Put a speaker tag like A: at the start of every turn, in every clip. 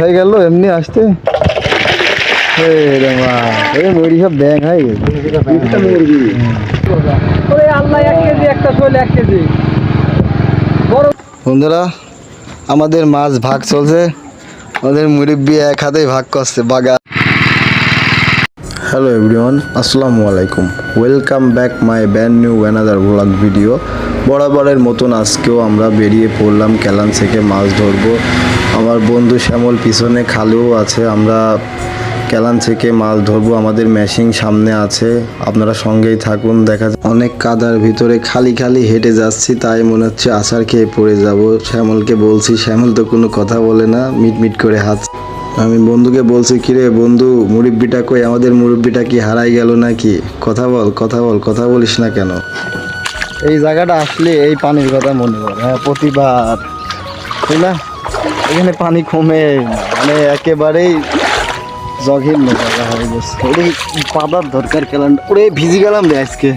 A: হয়ে গেল? এমনি আসতে? সব ব্যাং হয়ে গেছে। বন্ধুরা আমাদের মাছ ভাগ চলছে। আমাদের মুরব্বি এক হাতেই ভাগ করছে বাগা হ্যালো এভরিওয়ান আসসালামু আলাইকুম। Welcome back my brand new another blog video বরাবরের মতন আজকেও আমরা বেরিয়ে পড়লাম ক্যালান থেকে মাছ ধরবো। আমার বন্ধু শ্যামল পিছনে খালেও আছে, আমরা ক্যালান থেকে মাছ ধরবো, আমাদের মেশিন সামনে আছে, আপনারা সঙ্গেই থাকুন, দেখা অনেক কাদার ভিতরে খালি খালি হেঁটে যাচ্ছি, তাই মনে হচ্ছে আছাড় খেয়ে পড়ে যাব। শ্যামলকে বলছি, শ্যামল তো কোনো কথা বলে না মিট মিট করে হাত আমি বন্ধুকে বলছি, কিরে বন্ধু, মুরব্বিটা কই? আমাদের মুরব্বিটা কি হারাই গেল নাকি? কথা বল কথা বল, কথা বলিস না কেন? এই জায়গাটা আসলে এই পানির কথা মনে পড়ে। হ্যাঁ প্রতিবার। তাই না? এখানে পানি কমে মানে একেবারেই জঘন্য জায়গা হয়ে গেছে ওরে দরকার খেলাম ওরে, ভিজি গেলাম রে আজকে।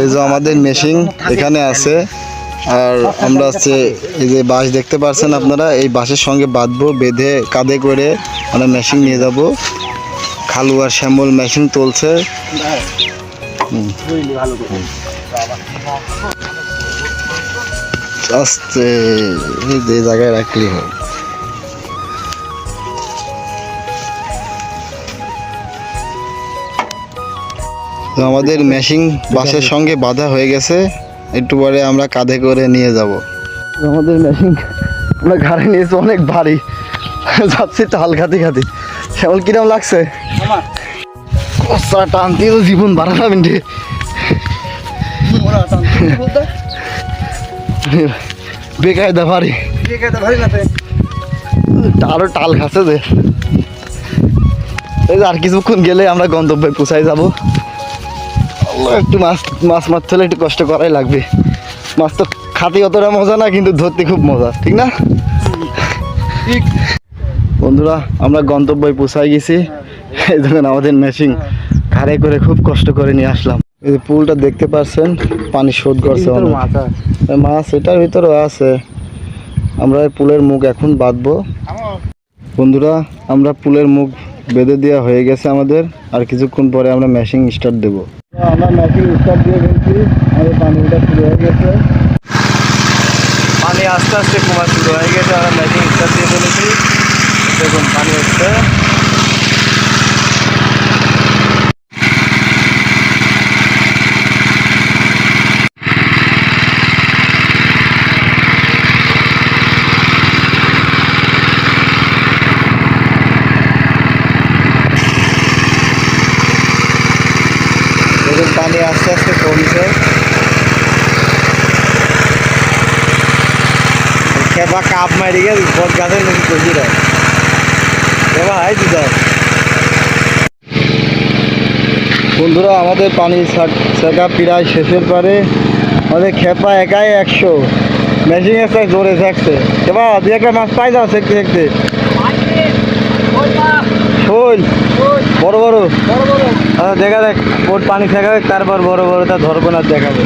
A: এই যে আমাদের মেশিন এখানে আছে, আর আমরা হচ্ছে এই যে বাঁশ দেখতে পাচ্ছেন আপনারা, এই বাঁশের সঙ্গে বাঁধবো, বেঁধে কাঁধে করে আমরা মেশিন নিয়ে যাব। খালু আর শ্যামল মেশিন তুলছে। হুম। আস্তে এই যে জায়গায় রাখলি হয়। তো আমাদের মেশিন বাসের সঙ্গে বাঁধা হয়ে গেছে একটু পরে আমরা কাঁধে করে নিয়ে যাব। আমাদের মেশিন আমরা ঘাড়ে নিয়েছি অনেক ভারী। যাচ্ছি টাল খাতে খাতে শ্যামল কিরম লাগছে? কষা টানতে তো জীবন
B: টানতে বলতে?
A: বেকায়দা ভারী। আরও টাল খাচ্ছে যে। এই যে আর কিছুক্ষণ গেলে আমরা গন্তব্যে পৌঁছাই যাব। একটু মাছ মাছ মারতে হলে একটু কষ্ট করাই লাগবে। মাছ তো খাতে অতটা মজা না কিন্তু ধরতে খুব মজা ঠিক না?
B: ঠিক।
A: বন্ধুরা আমরা গন্তব্যে পৌঁছাই গেছি। এই দেখুন আমাদের মেশিন ঘাড়ে করে খুব কষ্ট করে নিয়ে আসলাম। এই পুলটা দেখতে পাচ্ছেন পানি শোধ করছে
B: মাথা
A: মাছ এটার ভিতরেও আছে। আমরা এই পুলের মুখ এখন বাঁধবো। বন্ধুরা আমরা পুলের মুখ বেঁধে দেওয়া হয়ে গেছে আমাদের। আর কিছুক্ষণ পরে আমরা মেশিন স্টার্ট দেব। আমরা মেশিন স্টার্ট দিয়ে ফেলছি। আমাদের পানিটা শুরু হয়ে গেছে। পানি আস্তে আস্তে কমা শুরু হয়ে গেছে। আমরা মেশিন স্টার্ট দিয়ে ফেলেছি। দেখুন পানি হচ্ছে দেখুন পানি আস্তে আস্তে কমছে। খেপা কাপ মারি গেল, বট গাছের নাকি কচি খেপা হাই বন্ধুরা, আমাদের পানি শেখা প্রায় শেষের পরে। আমাদের খেপা একাই একশো। মেশিন একটা জোরে থাকছে খেপা, দুই একটা মাছ পাই যাও দেখতে দেখতে। শোল বড় বড়।
B: বড় বড়।
A: আচ্ছা দেখা দেখ ওর পানি ফেকাবে তারপর বড় বড় তা ধরবো না দেখাবে।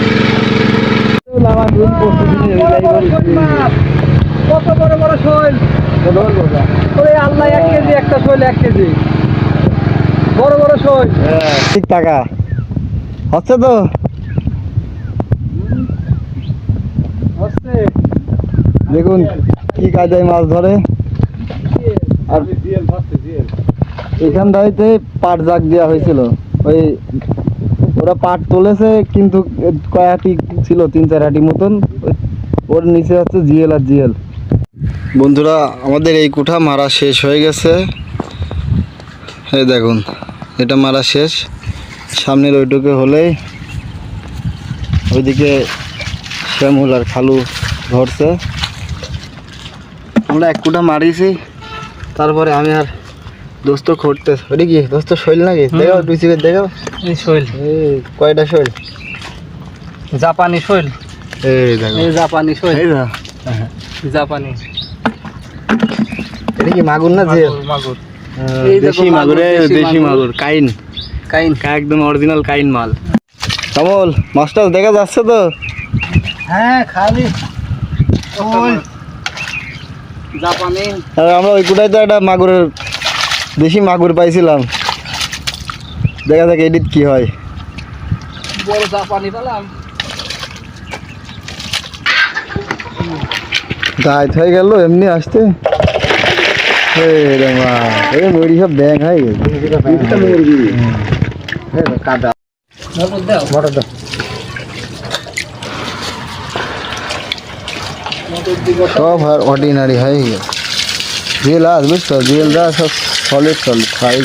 B: কত বড় বড় শৈল। আল্লাহ এক কেজি একটা শৈল এক কেজি। বড় বড় শৈল।
A: হ্যাঁ, ঠিক টাকা। হচ্ছে তো?
B: হচ্ছে।
A: দেখুন কি কায়দায় মাছ ধরে আর
B: জিএল ফাস্টে জিএল
A: এখানটাইতে পাট জাগ দেওয়া হয়েছিল। ওই ওরা পাট তুলেছে, কিন্তু কয়াটি ছিল, তিন চার হাঁটি মতন। ওর নিচে হচ্ছে জিএল আর জিএল। বন্ধুরা, আমাদের এই কুঠা মারা শেষ হয়ে গেছে। এই দেখুন, এটা মারা শেষ। সামনের ওইটুকু হলেই ওইদিকে শ্যামুল আর খালু ধরছে। আমরা এক কুঠা মারিছি তারপরে আমি আর দোস্ত খড়তে ওটা কি? দোস্ত শৈল নাকি? তুই সিগারেট দেখাও
B: এই শৈল।
A: কয়টা শৈল?
B: জাপানি শৈল।
A: এই দেখো।
B: এই জাপানি শৈল।
A: এই
B: জাপানি।
A: এটা কি মাগুর না যে
B: মাগুর দেখো
A: দেশি
B: মাগুর, দেশি মাগুর।
A: কাইন।
B: কাইন।
A: একদম অরিজিনাল কাইন মাল। কমল মাছটা দেখা যাচ্ছে তো?
B: হ্যাঁ খালি। জাপানি।
A: আমরা ওই কুটাই তো একটা মাগুরের দেশি মাগুর পাইছিলাম। দেখা যাক এডিট কি হয়।
B: বড় জাপানি পেলাম।
A: দায়িত হয়ে গেল এমনি আসতে। সব ব্যাং হয়ে কাদা মোটর দাও সব অর্ডিনারি হয়ে গেছে। জেল আস বুঝছ? জেলরা সব সলিড সলিড খাই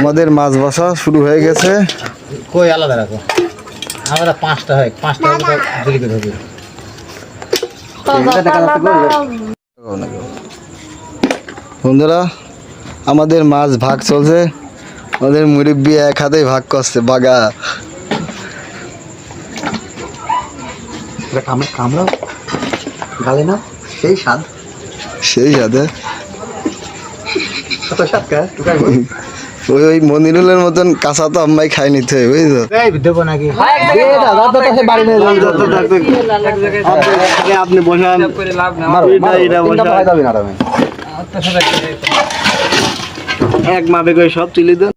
A: আমাদের মাছ বসা শুরু হয়ে গেছে।
C: কই আলাদা রাখো। আমরা পাঁচটা হয় পাঁচটা করে ধরবি
A: বন্ধুরা আমাদের মাছ ভাগ চলছে। আমাদের মুরব্বী এক হাতেই ভাগ করছে বাগা।
C: কামড়াও? গালে না? সেই স্বাদ।
A: সেই ওই ওই মনিরুলের মতন কাঁচা তো আম্মাই খাই নিতে হয় বুঝছ?
C: এই দেবো নাকি?
A: আপনি বসান। এক মাপে করে সব তুলে দেন।